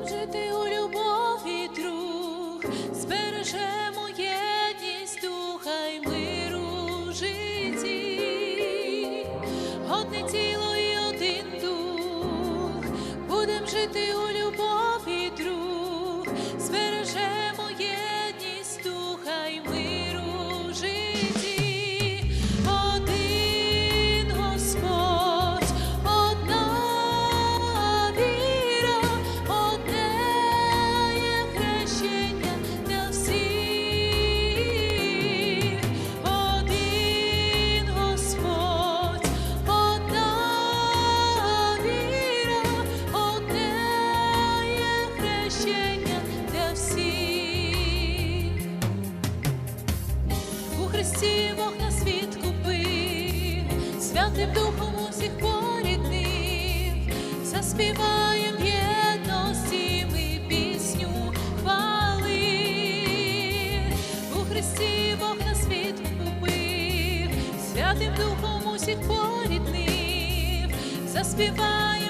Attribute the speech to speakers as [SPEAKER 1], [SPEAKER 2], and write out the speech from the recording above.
[SPEAKER 1] Будем жити у любові друг, збережемо єдність духа й миру житті, одне тіло і один дух, будем жити у любові. Христі Бог на світ купив, святим духом усіх поріднив, заспіваєм в єдності ми пісню хвали. У Христі Бог на світ купив, святим духом усіх поріднив, заспіваєм